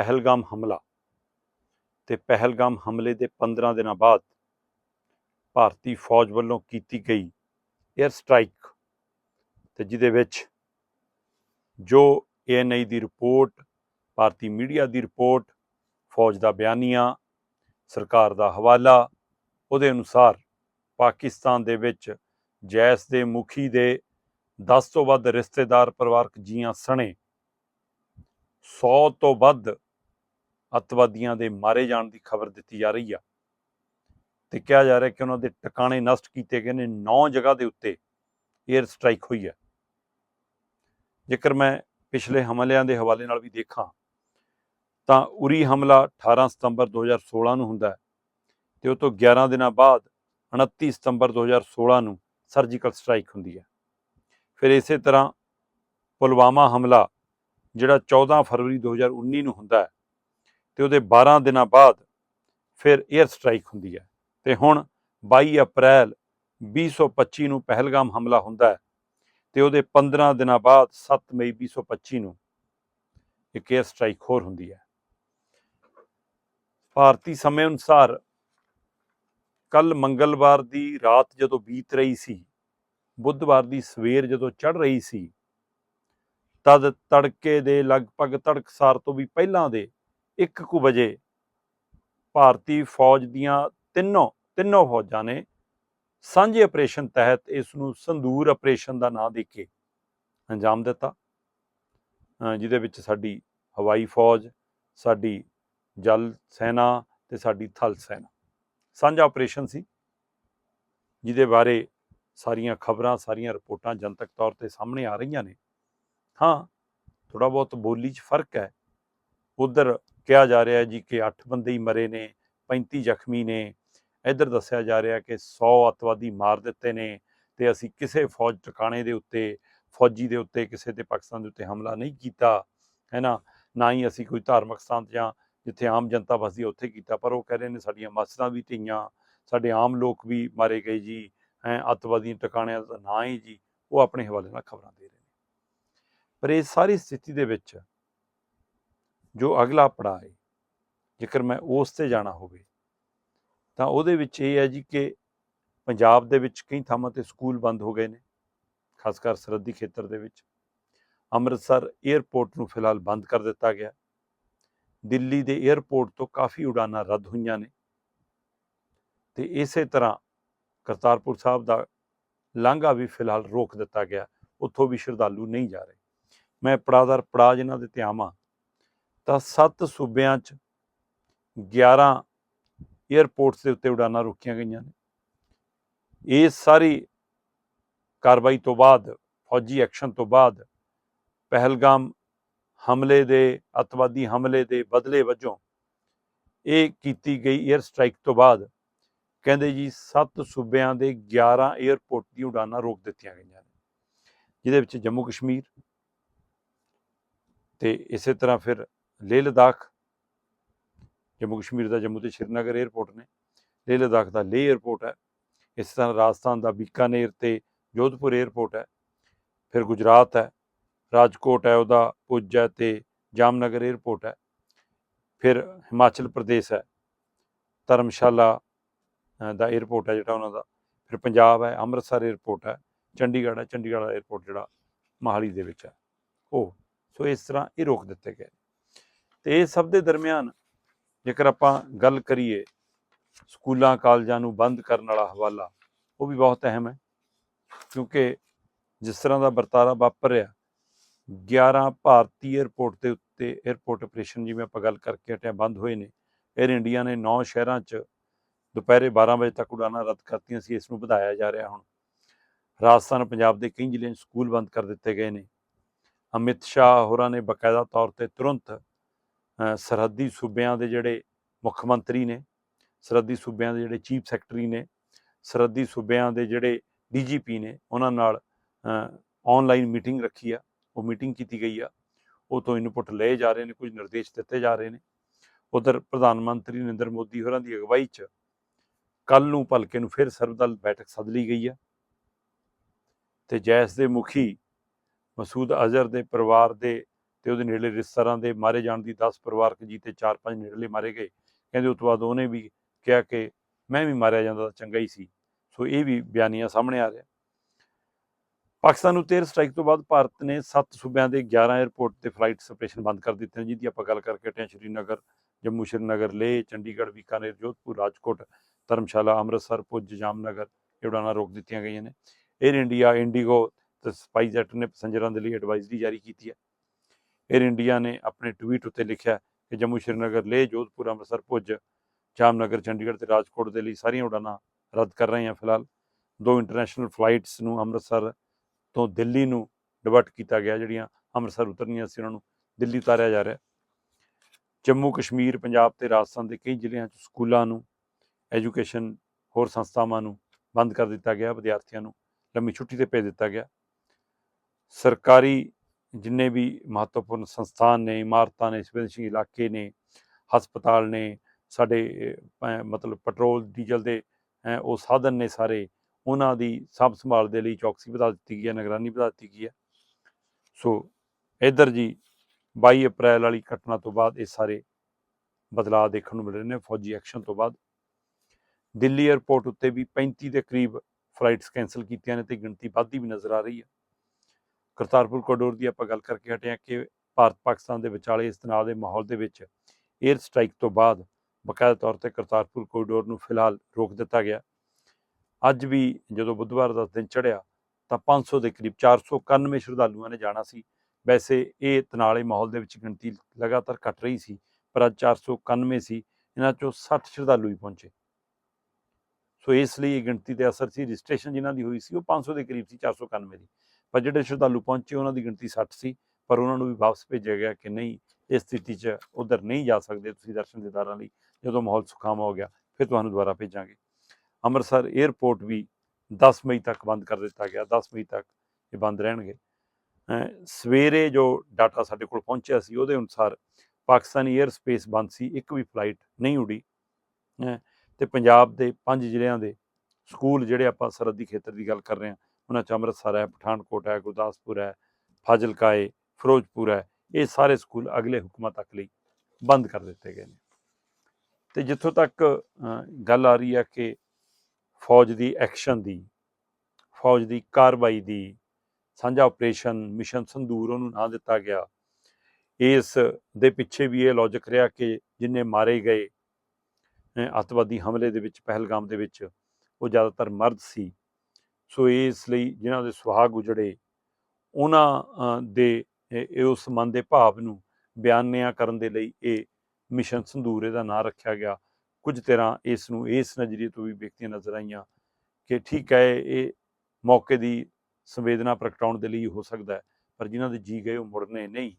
ਪਹਿਲਗਾਮ ਹਮਲਾ ਤੇ ਪਹਿਲਗਾਮ ਹਮਲੇ ਦੇ 15 ਦਿਨਾਂ ਬਾਅਦ ਭਾਰਤੀ ਫੌਜ ਵੱਲੋਂ ਕੀਤੀ ਗਈ 에ਅਰ ਸਟ੍ਰਾਈਕ ਤੇ ਜਿਹਦੇ ਵਿੱਚ ਜੋ ਏਐਨਆਈ ਦੀ ਰਿਪੋਰਟ, ਭਾਰਤੀ ਮੀਡੀਆ ਦੀ ਰਿਪੋਰਟ, ਫੌਜ ਦਾ ਬਿਆਨੀਆ, ਸਰਕਾਰ ਦਾ ਹਵਾਲਾ, ਉਹਦੇ ਅਨੁਸਾਰ ਪਾਕਿਸਤਾਨ ਦੇ ਵਿੱਚ ਜੈਸ ਦੇ, ਮੁਖੀ ਦੇ 10 ਤੋਂ ਵੱਧ ਰਿਸ਼ਤੇਦਾਰ, ਪਰਿਵਾਰਕ ਜੀਆਂ ਸਣੇ 100 ਤੋਂ ਵੱਧ ਅੱਤਵਾਦੀਆਂ ਦੇ ਮਾਰੇ ਜਾਣ ਦੀ ਖਬਰ ਦਿੱਤੀ ਜਾ ਰਹੀ ਆ। ਤੇ ਕਿਹਾ ਜਾ ਰਿਹਾ ਕਿ ਉਹਨਾਂ ਦੇ ਟਿਕਾਣੇ ਨਸ਼ਟ ਕੀਤੇ ਗਏ ਨੇ 9 ਜਗ੍ਹਾ ਦੇ ਉੱਤੇ 에ਅਰ ਸਟ੍ਰਾਈਕ ਹੋਈ ਹੈ। ਜੇਕਰ ਮੈਂ ਪਿਛਲੇ ਹਮਲਿਆਂ ਦੇ ਹਵਾਲੇ ਨਾਲ ਵੀ ਦੇਖਾਂ, ਤਾਂ ਉਰੀ ਹਮਲਾ 18 ਸਤੰਬਰ 2016 ਨੂੰ ਹੁੰਦਾ ਹੈ ਤੇ ਉਹ ਤੋਂ 11 ਦਿਨਾਂ ਬਾਅਦ 29 ਸਤੰਬਰ 2016 ਨੂੰ ਸਰਜੀਕਲ ਸਟ੍ਰਾਈਕ ਹੁੰਦੀ ਹੈ। ਫਿਰ ਇਸੇ ਤਰ੍ਹਾਂ ਪੁਲਵਾਮਾ ਹਮਲਾ, ਜਿਹੜਾ 14 ਫਰਵਰੀ 2019 ਨੂੰ ਹੁੰਦਾ ਹੈ ਤੇ ਉਹਦੇ 12 ਦਿਨਾਂ ਬਾਅਦ ਫਿਰ 에ਅਰ ਸਟ੍ਰਾਈਕ ਹੁੰਦੀ ਹੈ। ਤੇ ਹੁਣ 22 ਅਪ੍ਰੈਲ 2025 ਨੂੰ ਪਹਿਲਗਾਮ ਹਮਲਾ ਹੁੰਦਾ ਹੈ ਤੇ ਉਹਦੇ 15 ਦਿਨਾਂ ਬਾਅਦ 7 ਮਈ 2025 ਨੂੰ ਇੱਕ 에ਅਰ ਸਟ੍ਰਾਈਕ ਹੋਰ ਹੁੰਦੀ ਹੈ। ਭਾਰਤੀ ਸਮੇਂ ਅਨੁਸਾਰ ਕੱਲ ਮੰਗਲਵਾਰ ਦੀ ਰਾਤ ਜਦੋਂ ਬੀਤ ਰਹੀ ਸੀ, ਬੁੱਧਵਾਰ ਦੀ ਸਵੇਰ ਜਦੋਂ ਚੜ ਰਹੀ ਸੀ, ਤਦ ਤੜਕੇ ਦੇ ਲਗਭਗ ਤੜਕਸਾਰ ਤੋਂ ਵੀ ਪਹਿਲਾਂ ਦੇ 1 ਕੁ ਵਜੇ ਭਾਰਤੀ ਫੌਜ ਦੀਆਂ ਤਿੰਨੋਂ ਤਿੰਨੋਂ ਫੌਜਾਂ ਨੇ ਸਾਂਝੇ ਆਪਰੇਸ਼ਨ ਤਹਿਤ ਇਸ ਨੂੰ ਸੰਦੂਰ ਆਪਰੇਸ਼ਨ ਦਾ ਨਾਂ ਦੇ ਕੇ ਅੰਜਾਮ ਦਿੱਤਾ। ਜਿਹਦੇ ਵਿੱਚ ਸਾਡੀ ਹਵਾਈ ਫੌਜ, ਸਾਡੀ ਜਲ ਸੈਨਾ ਤੇ ਸਾਡੀ ਥਲ ਸੈਨਾ। ਸਾਂਝਾ ਆਪਰੇਸ਼ਨ ਸੀ, ਜਿਹਦੇ ਬਾਰੇ ਸਾਰੀਆਂ ਖਬਰਾਂ, ਸਾਰੀਆਂ ਰਿਪੋਰਟਾਂ ਜਨਤਕ ਤੌਰ ਤੇ ਸਾਹਮਣੇ ਆ ਰਹੀਆਂ ਨੇ। ਹਾਂ ਥੋੜਾ ਬਹੁਤ ਬੋਲੀ 'ਚ ਫ਼ਰਕ ਹੈ। ਉਧਰ ਕਿਹਾ ਜਾ ਰਿਹਾ ਜੀ ਕਿ 8 ਬੰਦੇ ਹੀ ਮਰੇ ਨੇ 35 ਜ਼ਖਮੀ ਨੇ। ਇੱਧਰ ਦੱਸਿਆ ਜਾ ਰਿਹਾ ਕਿ 100 ਅੱਤਵਾਦੀ ਮਾਰ ਦਿੱਤੇ ਨੇ ਤੇ ਅਸੀਂ ਕਿਸੇ ਫੌਜ ਟਿਕਾਣੇ ਦੇ ਉੱਤੇ, ਫੌਜੀ ਦੇ ਉੱਤੇ, ਕਿਸੇ ਤੇ ਪਾਕਿਸਤਾਨ ਦੇ ਉੱਤੇ ਹਮਲਾ ਨਹੀਂ ਕੀਤਾ ਹੈ ਨਾ ਨਾ ਹੀ ਅਸੀਂ ਕੋਈ ਧਾਰਮਿਕ ਸਥਾਨ ਜਾਂ ਜਿੱਥੇ ਆਮ ਜਨਤਾ ਵਸਦੀ ਹੈ ਉੱਥੇ ਕੀਤਾ, ਪਰ ਉਹ ਕਹਿ ਰਹੇ ਨੇ ਸਾਡੀਆਂ ਮਸਜਿਦਾਂ ਵੀ ਢਈਆਂ ਸਾਡੇ ਆਮ ਲੋਕ ਵੀ ਮਾਰੇ ਗਏ ਜੀ, ਹੈ ਅੱਤਵਾਦੀ ਟਿਕਾਣਿਆਂ ਦਾ ਨਾਂ ਹੀ ਜੀ, ਉਹ ਆਪਣੇ ਹਵਾਲੇ ਨਾਲ ਖਬਰਾਂ ਦੇ ਰਹੇ ਨੇ। ਪਰ ਇਸ ਸਾਰੀ ਸਥਿਤੀ ਦੇ ਵਿੱਚ ਜੋ ਅਗਲਾ ਪੜਾਅ ਹੈ ਜੇਕਰ ਮੈਂ ਉਸ ਤੇ ਜਾਣਾ ਹੋਵੇ, ਤਾਂ ਉਹਦੇ ਵਿੱਚ ਇਹ ਹੈ ਜੀ ਕਿ ਪੰਜਾਬ ਦੇ ਵਿੱਚ ਕਈ ਥਾਵਾਂ ਤੇ ਸਕੂਲ ਬੰਦ ਹੋ ਗਏ ਨੇ, ਖਾਸ ਕਰ ਸਰਹੱਦੀ ਖੇਤਰ ਦੇ ਵਿੱਚ। ਅੰਮ੍ਰਿਤਸਰ 에ਅਰਪੋਰਟ ਨੂੰ ਫਿਲਹਾਲ ਬੰਦ ਕਰ ਦਿੱਤਾ ਗਿਆ। ਦਿੱਲੀ ਦੇ 에ਅਰਪੋਰਟ ਤੋਂ ਕਾਫੀ ਉਡਾਨਾਂ ਰੱਦ ਹੋਈਆਂ ਨੇ। ਤੇ ਇਸੇ ਤਰ੍ਹਾਂ ਕਰਤਾਰਪੁਰ ਸਾਹਿਬ ਦਾ ਲਾਂਘਾ ਵੀ ਫਿਲਹਾਲ ਰੋਕ ਦਿੱਤਾ ਗਿਆ। ਉੱਥੋਂ ਵੀ ਸ਼ਰਧਾਲੂ ਨਹੀਂ ਜਾ ਰਹੇ। ਮੈਂ ਪੜਾਦਰ ਪੜਾ ਜਿਨ੍ਹਾਂ ਦੇ ਤੇ ਆਵਾਂ ਤਾਂ ਸੱਤ ਸੂਬਿਆਂ 'ਚ 11 ਏਅਰਪੋਰਟਸ ਦੇ ਉੱਤੇ ਉਡਾਨਾਂ ਰੋਕੀਆਂ ਗਈਆਂ ਨੇ। ਇਹ ਸਾਰੀ ਕਾਰਵਾਈ ਤੋਂ ਬਾਅਦ, ਫੌਜੀ ਐਕਸ਼ਨ ਤੋਂ ਬਾਅਦ ਪਹਿਲਗਾਮ ਹਮਲੇ ਦੇ, ਅਤਵਾਦੀ ਹਮਲੇ ਦੇ ਬਦਲੇ ਵਜੋਂ ਇਹ ਕੀਤੀ ਗਈ 에ਅਰ ਸਟ੍ਰਾਈਕ ਤੋਂ ਬਾਅਦ ਕਹਿੰਦੇ ਜੀ ਸੱਤ ਸੂਬਿਆਂ ਦੇ 11 에ਅਰਪੋਰਟ ਦੀ ਉਡਾਨਾਂ ਰੋਕ ਦਿੱਤੀਆਂ ਗਈਆਂ ਨੇ, ਜਿਹਦੇ ਵਿੱਚ ਜੰਮੂ ਕਸ਼ਮੀਰ ਤੇ ਇਸੇ ਤਰ੍ਹਾਂ ਫਿਰ ਲੇਹ ਲਦਾਖ, ਜੰਮੂ ਕਸ਼ਮੀਰ ਦਾ ਜੰਮੂ ਤੇ ਸ਼੍ਰੀਨਗਰ 에ਅਰਪੋਰਟ ਨੇ। ਲੇਹ ਲਦਾਖ ਦਾ ਲੇਹ 에ਅਰਪੋਰਟ ਹੈ। ਇਸ ਤਰ੍ਹਾਂ ਰਾਜਸਥਾਨ ਦਾ ਬੀਕਾਨੇਰ ਤੇ ਜੋਧਪੁਰ 에ਅਰਪੋਰਟ ਹੈ। ਫਿਰ ਗੁਜਰਾਤ ਹੈ, ਰਾਜਕੋਟ ਹੈ, ਉਹਦਾ ਪੁੱਜ ਹੈ ਤੇ ਜਾਮਨਗਰ 에ਅਰਪੋਰਟ ਹੈ। ਫਿਰ ਹਿਮਾਚਲ ਪ੍ਰਦੇਸ਼ ਹੈ, ਧਰਮਸ਼ਾਲਾ ਦਾ 에ਅਰਪੋਰਟ ਹੈ ਜਿਹੜਾ ਉਹਨਾਂ ਦਾ। ਫਿਰ ਪੰਜਾਬ ਹੈ, ਅੰਮ੍ਰਿਤਸਰ 에ਅਰਪੋਰਟ ਹੈ, ਚੰਡੀਗੜ੍ਹ ਹੈ, ਚੰਡੀਗੜ੍ਹ ਦਾ ਜਿਹੜਾ ਮਹਾਲੀ ਦੇ ਵਿੱਚ ਹੈ। ਉਹ, ਸੋ ਇਸ ਤਰ੍ਹਾਂ ਇਹ ਰੋਕ ਦਿੱਤੇ ਗਏ ਤੇ ਇਹ ਸਭ ਦੇ ਦਰਮਿਆਨ ਜੇਕਰ ਆਪਾਂ ਗੱਲ ਕਰੀਏ, ਸਕੂਲਾਂ, ਕਾਲਜਾਂ ਨੂੰ ਬੰਦ ਕਰਨ ਵਾਲਾ ਹਵਾਲਾ, ਉਹ ਵੀ ਬਹੁਤ ਅਹਿਮ ਹੈ। ਕਿਉਂਕਿ ਜਿਸ ਤਰ੍ਹਾਂ ਦਾ ਵਰਤਾਰਾ ਵਾਪਰ ਰਿਹਾ 11 ਭਾਰਤੀ 에ਅਰਪੋਰਟ ਦੇ ਉੱਤੇ 에ਅਰਪੋਰਟ ਆਪਰੇਸ਼ਨ ਜਿਵੇਂ ਆਪਾਂ ਗੱਲ ਕਰਕੇ ਹਟਿਆ, ਬੰਦ ਹੋਏ ਨੇ। 에ਅਰ ਇੰਡੀਆ ਨੇ 9 ਸ਼ਹਿਰਾਂ 'ਚ ਦੁਪਹਿਰੇ 12 ਵਜੇ ਤੱਕ ਉਡਾਨਾਂ ਰੱਦ ਕਰਤੀਆਂ ਸੀ, ਇਸ ਨੂੰ ਵਧਾਇਆ ਜਾ ਰਿਹਾ ਹੁਣ। ਰਾਜਸਥਾਨ, ਪੰਜਾਬ ਦੇ ਕਈ ਜ਼ਿਲ੍ਹਿਆਂ 'ਚ ਸਕੂਲ ਬੰਦ ਕਰ ਦਿੱਤੇ ਗਏ ਨੇ। ਅਮਿਤ ਸ਼ਾਹ ਹੋਰਾਂ ਨੇ ਬਕਾਇਦਾ ਤੌਰ ਤੇ ਤੁਰੰਤ ਸਰਹੱਦੀ ਸੂਬਿਆਂ ਦੇ ਜਿਹੜੇ ਮੁੱਖ ਮੰਤਰੀ ਨੇ, ਸਰਹੱਦੀ ਸੂਬਿਆਂ ਦੇ ਜਿਹੜੇ ਚੀਫ ਸੈਕਟਰੀ ਨੇ, ਸਰਹੱਦੀ ਸੂਬਿਆਂ ਦੇ ਜਿਹੜੇ ਡੀਜੀਪੀ ਨੇ, ਉਹਨਾਂ ਨਾਲ ਆਨਲਾਈਨ ਮੀਟਿੰਗ ਰੱਖੀ ਆ, ਉਹ ਮੀਟਿੰਗ ਕੀਤੀ ਗਈ ਆ। ਉਹ ਤੋਂ ਇਨਪੁਟ ਲਏ ਜਾ ਰਹੇ ਨੇ, ਕੁਝ ਨਿਰਦੇਸ਼ ਦਿੱਤੇ ਜਾ ਰਹੇ ਨੇ। ਉਧਰ ਪ੍ਰਧਾਨ ਮੰਤਰੀ ਨਰਿੰਦਰ ਮੋਦੀ ਹੋਰਾਂ ਦੀ ਅਗਵਾਈ 'ਚ ਕੱਲ ਨੂੰ ਭਲਕੇ ਨੂੰ ਫਿਰ ਸਰਬਦਲ ਬੈਠਕ ਸੱਦ ਲਈ ਗਈ ਆ। ਤੇ ਜੈਸ ਦੇ ਮੁਖੀ ਮਸੂਦ ਅਜ਼ਹਰ ਦੇ ਪਰਿਵਾਰ ਦੇ ਤੇ ਉਹਦੇ ਨੇੜਲੇ ਰਿਸ਼ਤੇਦਾਰਾਂ ਦੇ ਮਾਰੇ ਜਾਣ ਦੀ 10 ਪਰਿਵਾਰਕ ਜੀ ਤੇ 4-5 ਨੇੜਲੇ ਮਾਰੇ ਗਏ। ਕਹਿੰਦੇ ਉਸ ਤੋਂ ਬਾਅਦ ਉਹਨੇ ਵੀ ਕਿਹਾ ਕਿ ਮੈਂ ਵੀ ਮਾਰਿਆ ਜਾਂਦਾ ਤਾਂ ਚੰਗਾ ਹੀ ਸੀ। ਸੋ ਇਹ ਵੀ ਬਿਆਨੀਆਂ ਸਾਹਮਣੇ ਆ ਰਿਹਾ ਪਾਕਿਸਤਾਨ ਨੂੰ 13 ਸਟ੍ਰਾਈਕ ਤੋਂ ਬਾਅਦ ਭਾਰਤ ਨੇ 7 ਸੂਬਿਆਂ ਦੇ 11 에ਅਰਪੋਰਟ ਤੇ ਫਲਾਈਟ ਸਪਰੇਸ਼ਨ ਬੰਦ ਕਰ ਦਿੱਤੇ ਜਿਹਦੀ ਆਪਾਂ ਗੱਲ ਕਰਕੇ ਹਟੇ ਸ਼੍ਰੀਨਗਰ, ਜੰਮੂ ਸ਼੍ਰੀਨਗਰ, ਲੇਹ, ਚੰਡੀਗੜ੍ਹ, ਬੀਕਾਨੇਰ, ਜੋਧਪੁਰ, ਰਾਜਕੋਟ, ਧਰਮਸ਼ਾਲਾ, ਅੰਮ੍ਰਿਤਸਰ ਪੁੱਜ ਜਾਮਨਗਰ ਇਹ ਉਡਾਣਾਂ ਰੋਕ ਦਿੱਤੀਆਂ ਗਈਆਂ ਨੇ। 에ਅਰ ਇੰਡੀਆ ਇੰਡੀਗੋ ਤੇ ਸਪਾਈਸਜੈਟ ਨੇ ਪੈਸੰਜਰਾਂ ਦੇ ਲਈ ਐਡਵਾਈਜ਼ਰੀ ਜਾਰੀ ਕੀਤੀ ਹੈ। 에ਅਰ ਇੰਡੀਆ ਨੇ ਆਪਣੇ ਟਵੀਟ ਉੱਤੇ ਲਿਖਿਆ ਕਿ ਜੰਮੂ ਸ਼੍ਰੀਨਗਰ, ਲੇਹ, ਜੋਧਪੁਰ, ਅੰਮ੍ਰਿਤਸਰ ਪੁੱਜ ਜਾਮਨਗਰ, ਚੰਡੀਗੜ੍ਹ ਤੇ ਰਾਜਕੋਟ ਦੇ ਲਈ ਸਾਰੀਆਂ ਉਡਾਣਾਂ ਰੱਦ ਕਰ ਰਹੇ ਹਾਂ ਫਿਲਹਾਲ। ਦੋ ਇੰਟਰਨੈਸ਼ਨਲ ਫਲਾਈਟਸ ਨੂੰ ਅੰਮ੍ਰਿਤਸਰ ਤੋਂ ਦਿੱਲੀ ਨੂੰ ਡਿਵਰਟ ਕੀਤਾ ਗਿਆ, ਜਿਹੜੀਆਂ ਅੰਮ੍ਰਿਤਸਰ ਉਤਰਨੀਆਂ ਸੀ, ਉਹਨਾਂ ਨੂੰ ਦਿੱਲੀ ਉਤਾਰਿਆ ਜਾ ਰਿਹਾ। ਜੰਮੂ, ਕਸ਼ਮੀਰ, ਪੰਜਾਬ ਤੇ ਰਾਜਸਥਾਨ ਦੇ ਕਈ ਜ਼ਿਲ੍ਹਿਆਂ 'ਚ ਸਕੂਲਾਂ ਨੂੰ ਐਜੂਕੇਸ਼ਨ ਹੋਰ ਸੰਸਥਾਵਾਂ ਨੂੰ ਬੰਦ ਕਰ ਦਿੱਤਾ ਗਿਆ, ਵਿਦਿਆਰਥੀਆਂ ਨੂੰ ਲੰਮੀ ਛੁੱਟੀ ਤੇ ਭੇਜ ਦਿੱਤਾ ਗਿਆ। ਸਰਕਾਰੀ ਜਿੰਨੇ ਵੀ ਮਹੱਤਵਪੂਰਨ ਸੰਸਥਾਨ ਨੇ, ਇਮਾਰਤਾਂ ਨੇ, ਸੰਵੇਦਨਸ਼ੀਲ ਇਲਾਕੇ ਨੇ, ਹਸਪਤਾਲ ਨੇ, ਸਾਡੇ ਮਤਲਬ ਪੈਟਰੋਲ, ਡੀਜ਼ਲ ਦੇ ਉਹ ਸਾਧਨ ਨੇ ਸਾਰੇ, ਉਹਨਾਂ ਦੀ ਸਾਂਭ ਸੰਭਾਲ ਦੇ ਲਈ ਚੌਕਸੀ ਵਧਾ ਦਿੱਤੀ ਗਈ ਹੈ, ਨਿਗਰਾਨੀ ਵਧਾ ਦਿੱਤੀ ਗਈ ਹੈ। ਸੋ ਇੱਧਰ ਜੀ 22 ਅਪ੍ਰੈਲ ਵਾਲੀ ਘਟਨਾ ਤੋਂ ਬਾਅਦ ਇਹ ਸਾਰੇ ਬਦਲਾਅ ਦੇਖਣ ਨੂੰ ਮਿਲ ਰਹੇ ਨੇ, ਫੌਜੀ ਐਕਸ਼ਨ ਤੋਂ ਬਾਅਦ। ਦਿੱਲੀ 에ਅਰਪੋਰਟ ਉੱਤੇ ਵੀ 35 ਦੇ ਕਰੀਬ ਫਲਾਈਟਸ ਕੈਂਸਲ ਕੀਤੀਆਂ ਨੇ ਤੇ ਗਿਣਤੀ ਵੱਧਦੀ ਵੀ ਨਜ਼ਰ ਆ ਰਹੀ ਹੈ। ਕਰਤਾਰਪੁਰ ਕੋਰੀਡੋਰ ਦੀ ਆਪਾਂ ਗੱਲ ਕਰਕੇ ਹਟੇ ਹਾਂ ਕਿ ਭਾਰਤ ਪਾਕਿਸਤਾਨ ਦੇ ਵਿਚਾਲੇ ਇਸ ਤਣਾਅ ਦੇ ਮਾਹੌਲ ਦੇ ਵਿੱਚ 에ਅਰ ਸਟ੍ਰਾਈਕ ਤੋਂ ਬਾਅਦ ਬਕਾਇਦਾ ਤੌਰ ਤੇ ਕਰਤਾਰਪੁਰ ਕੋਰੀਡੋਰ ਨੂੰ ਫਿਲਹਾਲ ਰੋਕ ਦਿੱਤਾ ਗਿਆ। ਅੱਜ ਵੀ ਜਦੋਂ ਬੁੱਧਵਾਰ ਦਾ ਦਿਨ ਚੜ੍ਹਿਆ ਤਾਂ 500 ਦੇ ਕਰੀਬ 491 ਸ਼ਰਧਾਲੂਆਂ ਨੇ ਜਾਣਾ ਸੀ। ਵੈਸੇ ਇਹ ਤਨਾਲੇ ਮਾਹੌਲ ਦੇ ਵਿੱਚ ਗਿਣਤੀ ਲਗਾਤਾਰ ਘਟ ਰਹੀ ਸੀ, ਪਰ ਅੱਜ 491 ਸੀ ਇਹਨਾਂ ਚੋਂ 60 ਸ਼ਰਧਾਲੂ ਹੀ ਪਹੁੰਚੇ। ਸੋ ਇਸ ਲਈ ਇਹ ਗਿਣਤੀ ਤੇ ਅਸਰ ਸੀ। ਰਜਿਸਟ੍ਰੇਸ਼ਨ ਜਿਨ੍ਹਾਂ ਦੀ ਹੋਈ ਸੀ ਉਹ 500 ਦੇ ਕਰੀਬ ਸੀ 491 ਦੀ। ਪਰ ਜਿਹੜੇ ਸ਼ਰਧਾਲੂ ਪਹੁੰਚੇ, ਉਹਨਾਂ ਦੀ ਗਿਣਤੀ 60 ਸੀ, ਪਰ ਉਹਨਾਂ ਨੂੰ ਵੀ ਵਾਪਸ ਭੇਜਿਆ ਗਿਆ ਕਿ ਨਹੀਂ, ਇਸ ਸਥਿਤੀ 'ਚ ਉਧਰ ਨਹੀਂ ਜਾ ਸਕਦੇ ਤੁਸੀਂ ਦਰਸ਼ਨ ਦੇਦਾਰਾਂ ਲਈ। ਜਦੋਂ ਮਾਹੌਲ ਸੁਖਾਮ ਹੋ ਗਿਆ, ਫਿਰ ਤੁਹਾਨੂੰ ਦੁਬਾਰਾ ਭੇਜਾਂਗੇ। ਅੰਮ੍ਰਿਤਸਰ 에ਅਰਪੋਰਟ ਵੀ 10 ਮਈ ਤੱਕ ਬੰਦ ਕਰ ਦਿੱਤਾ ਗਿਆ। 10 ਮਈ ਤੱਕ ਇਹ ਬੰਦ ਰਹਿਣਗੇ। ਸਵੇਰੇ ਜੋ ਡਾਟਾ ਸਾਡੇ ਕੋਲ ਪਹੁੰਚਿਆ ਸੀ, ਉਹਦੇ ਅਨੁਸਾਰ ਪਾਕਿਸਤਾਨੀ 에ਅਰ ਸਪੇਸ ਬੰਦ ਸੀ। ਇੱਕ ਵੀ ਫਲਾਈਟ ਨਹੀਂ ਉਡੀ। ਅਹ ਤੇ ਪੰਜਾਬ ਦੇ ਪੰਜ ਜ਼ਿਲ੍ਹਿਆਂ ਦੇ ਸਕੂਲ ਜਿਹੜੇ ਆਪਾਂ ਸਰਹੱਦੀ ਖੇਤਰ ਦੀ ਗੱਲ ਕਰ ਰਹੇ ਹਾਂ ਉਹਨਾਂ 'ਚ ਅੰਮ੍ਰਿਤਸਰ ਹੈ ਪਠਾਨਕੋਟ ਹੈ ਗੁਰਦਾਸਪੁਰ ਹੈ ਫਾਜ਼ਿਲਕਾ ਹੈ ਫਿਰੋਜ਼ਪੁਰ ਹੈ ਇਹ ਸਾਰੇ ਸਕੂਲ ਅਗਲੇ ਹੁਕਮਾਂ ਤੱਕ ਲਈ ਬੰਦ ਕਰ ਦਿੱਤੇ ਗਏ ਨੇ। ਤੇ ਜਿੱਥੋਂ ਤੱਕ ਗੱਲ ਆ ਰਹੀ ਹੈ ਕਿ ਫੌਜ ਦੀ ਐਕਸ਼ਨ ਦੀ ਫੌਜ ਦੀ ਕਾਰਵਾਈ ਦੀ ਸਾਂਝਾ ਆਪਰੇਸ਼ਨ ਮਿਸ਼ਨ ਸੰਦੂਰ ਉਹਨੂੰ ਨਾਂ ਦਿੱਤਾ ਗਿਆ ਇਸ ਦੇ ਪਿੱਛੇ ਵੀ ਇਹ ਲੌਜੀਕ ਰਿਹਾ ਕਿ ਜਿੰਨੇ ਮਾਰੇ ਗਏ ਅਹ, ਅੱਤਵਾਦੀ ਹਮਲੇ ਦੇ ਵਿੱਚ ਪਹਿਲਗਾਮ ਦੇ ਵਿੱਚ ਉਹ ਜ਼ਿਆਦਾਤਰ ਮਰਦ ਸੀ। ਸੋ ਇਸ ਲਈ ਜਿਨ੍ਹਾਂ ਦੇ ਸੁਹਾਗ ਉਜੜੇ, ਉਹਨਾਂ ਦੇ, ਇਹ ਉਸ ਮਨ ਦੇ ਭਾਵ ਨੂੰ ਬਿਆਨਿਆ ਕਰਨ ਦੇ ਲਈ ਇਹ ਮਿਸ਼ਨ ਸੰਧੂਰ ਇਹਦਾ ਨਾਂ ਰੱਖਿਆ ਗਿਆ। ਕੁਝ ਤਰ੍ਹਾਂ ਇਸ ਨੂੰ, ਇਸ ਨਜ਼ਰੀਏ ਤੋਂ ਵੀ ਵੇਖਦੀਆਂ ਨਜ਼ਰ ਆਈਆਂ ਕਿ ਠੀਕ ਹੈ, ਇਹ ਮੌਕੇ ਦੀ ਸੰਵੇਦਨਾ ਪ੍ਰਗਟਾਉਣ ਦੇ ਲਈ ਹੋ ਸਕਦਾ ਪਰ ਜਿਨ੍ਹਾਂ ਦੇ ਜੀ ਗਏ ਉਹ ਮੁੜਨੇ ਨਹੀਂ।